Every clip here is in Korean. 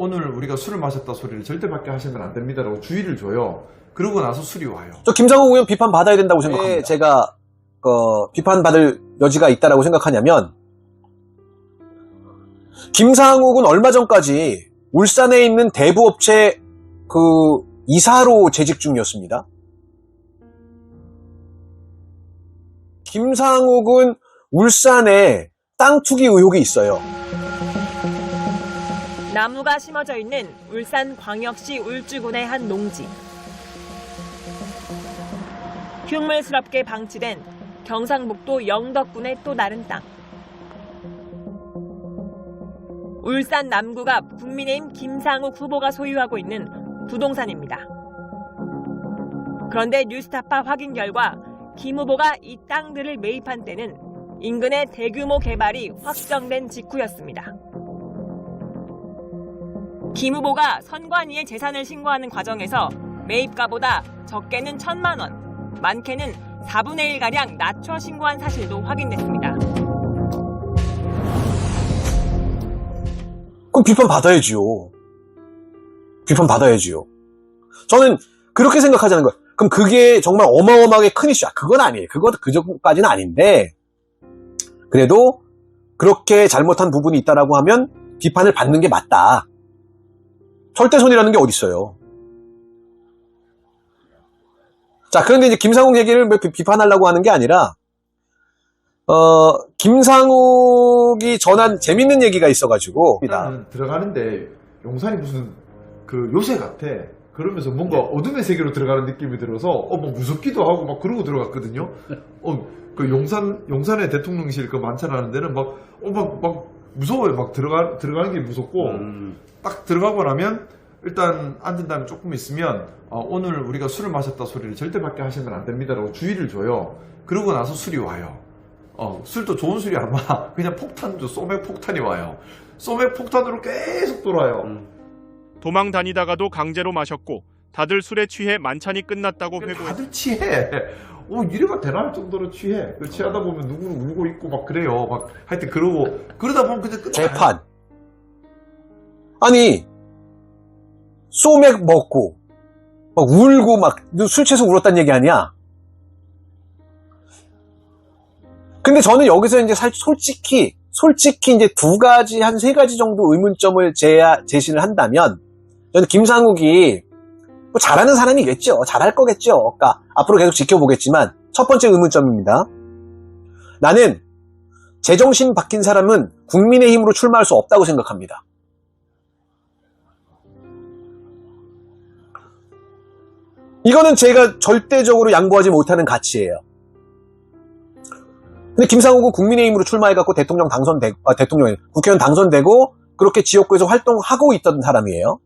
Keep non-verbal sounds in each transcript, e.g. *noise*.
오늘 우리가 술을 마셨다 소리를 절대 밖에 하시면 안 됩니다라고 주의를 줘요. 그러고 나서 술이 와요. 저 김상욱 의원 비판 받아야 된다고 생각합니다. 왜 제가 어, 비판받을 여지가 있다라고 생각하냐면 김상욱은 얼마 전까지 울산에 있는 대부업체 그 이사로 재직 중이었습니다. 김상욱은 울산에 땅 투기 의혹이 있어요. 나무가 심어져 있는 울산 광역시 울주군의 한 농지. 흉물스럽게 방치된 경상북도 영덕군의 또 다른 땅. 울산 남구가 국민의힘 김상욱 후보가 소유하고 있는 부동산입니다. 그런데 뉴스타파 확인 결과 김 후보가 이 땅들을 매입한 때는 인근의 대규모 개발이 확정된 직후였습니다. 김 후보가 선관위에 재산을 신고하는 과정에서 매입가보다 적게는 천만 원, 많게는 4분의 1가량 낮춰 신고한 사실도 확인됐습니다. 그럼 비판 받아야지요. 비판 받아야지요. 저는 그렇게 생각하자는 거예요. 그럼 그게 정말 어마어마하게 큰 이슈야. 그건 아니에요. 그것, 그 정도까지는 아닌데, 그래도 그렇게 잘못한 부분이 있다라고 하면 비판을 받는 게 맞다. 절대손이라는 게 어딨어요. 자, 그런데 이제 김상욱 얘기를 뭐 비- 비판하려고 하는 게 아니라, 어, 김상욱이 전한 재밌는 얘기가 있어가지고, 일단은 들어가는데 용산이 무슨 그 요새 같아. 그러면서 뭔가 어둠의 세계로 들어가는 느낌이 들어서 어 뭐 무섭기도 하고 막 그러고 들어갔거든요. 어 그 용산 용산의 대통령실 그 만찬하는 데는 막 어 막막 무서워요. 막 들어가 들어가는 게 무섭고 딱 들어가고 나면 일단 앉은 다음에 조금 있으면 어, 오늘 우리가 술을 마셨다 소리를 절대 밖에 하시면 안 됩니다라고 주의를 줘요. 그러고 나서 술이 와요. 어, 술도 좋은 술이 안 와. *laughs* 그냥 폭탄도 소맥 폭탄이 와요. 소맥 폭탄으로 계속 돌아요. 도망 다니다가도 강제로 마셨고 다들 술에 취해 만찬이 끝났다고. 그러니까 다들 취해. 오, 이래가 대단할 정도로 취해. 그 취하다 보면 누구는 울고 있고 막 그래요. 막 하여튼 그러고 그러다 보면 그냥 끝나요. 재판. 아니, 소맥 먹고, 막 울고 막 술 취해서 울었단 얘기 아니야? 근데 저는 여기서 이제 살, 솔직히, 솔직히 이제 두 가지, 한 세 가지 정도 의문점을 제, 제시를 한다면, 저는 김상욱이 뭐 잘하는 사람이겠죠. 잘할 거겠죠. 그러니까 앞으로 계속 지켜보겠지만, 첫 번째 의문점입니다. 나는 제정신 바뀐 사람은 국민의 힘으로 출마할 수 없다고 생각합니다. 이거는 제가 절대적으로 양보하지 못하는 가치예요. 근데 김상욱은 국민의힘으로 출마해갖고 대통령 당선되고, 아, 대통령, 국회의원 당선되고, 그렇게 지역구에서 활동하고 있던 사람이에요.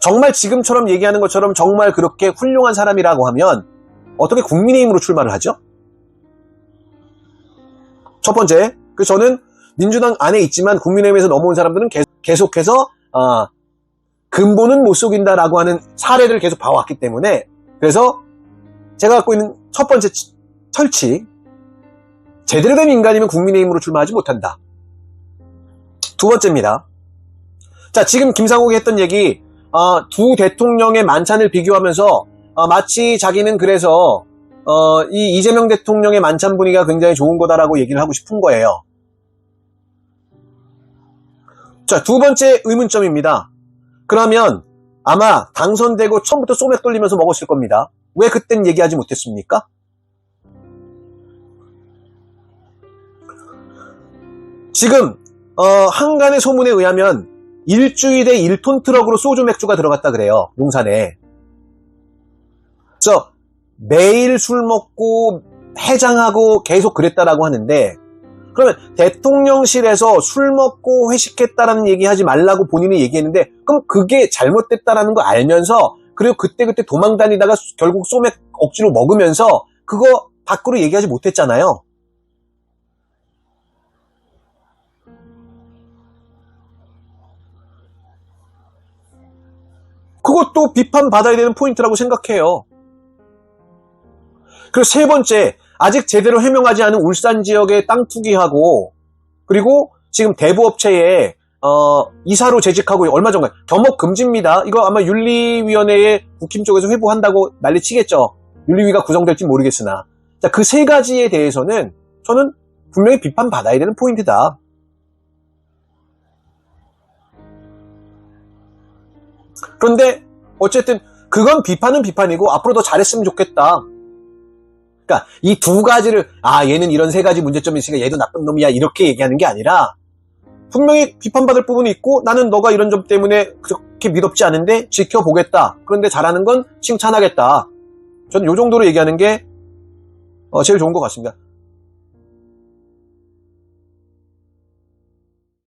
정말 지금처럼 얘기하는 것처럼 정말 그렇게 훌륭한 사람이라고 하면, 어떻게 국민의힘으로 출마를 하죠? 첫 번째, 그 저는 민주당 안에 있지만 국민의힘에서 넘어온 사람들은 계속, 해서 근본은 못 속인다라고 하는 사례를 계속 봐왔기 때문에 그래서 제가 갖고 있는 첫 번째 치- 철칙 제대로 된 인간이면 국민의힘으로 출마하지 못한다. 두 번째입니다. 자 지금 김상욱이 했던 얘기 어, 두 대통령의 만찬을 비교하면서 어, 마치 자기는 그래서 어, 이 이재명 대통령의 만찬 분위기가 굉장히 좋은 거다라고 얘기를 하고 싶은 거예요. 자, 두 번째 의문점입니다. 그러면 아마 당선되고 처음부터 소맥 돌리면서 먹었을 겁니다. 왜 그땐 얘기하지 못했습니까? 지금 어, 한간의 소문에 의하면 일주일에 1톤 트럭으로 소주 맥주가 들어갔다 그래요. 용산에. 그래서 매일 술 먹고 해장하고 계속 그랬다라고 하는데 그러면 대통령실에서 술 먹고 회식했다라는 얘기 하지 말라고 본인이 얘기했는데 그럼 그게 잘못됐다라는 거 알면서 그리고 그때그때 도망 다니다가 결국 소맥 억지로 먹으면서 그거 밖으로 얘기하지 못했잖아요. 그것도 비판받아야 되는 포인트라고 생각해요. 그리고 세 번째, 아직 제대로 해명하지 않은 울산 지역에 땅 투기하고, 그리고 지금 대부업체에 어, 이사로 재직하고 얼마 전에 겸업 금지입니다. 이거 아마 윤리위원회에 국힘 쪽에서 회부한다고 난리 치겠죠. 윤리위가 구성될지 모르겠으나 자, 그 세 가지에 대해서는 저는 분명히 비판받아야 되는 포인트다. 그런데 어쨌든 그건 비판은 비판이고 앞으로 더 잘했으면 좋겠다. 그러니까 이 두 가지를 아 얘는 이런 세 가지 문제점이 있으니까 얘도 나쁜 놈이야 이렇게 얘기하는 게 아니라 분명히 비판받을 부분이 있고 나는 너가 이런 점 때문에 그렇게 믿업지 않은데 지켜보겠다. 그런데 잘하는 건 칭찬하겠다. 저는 이 정도로 얘기하는 게 어, 제일 좋은 것 같습니다.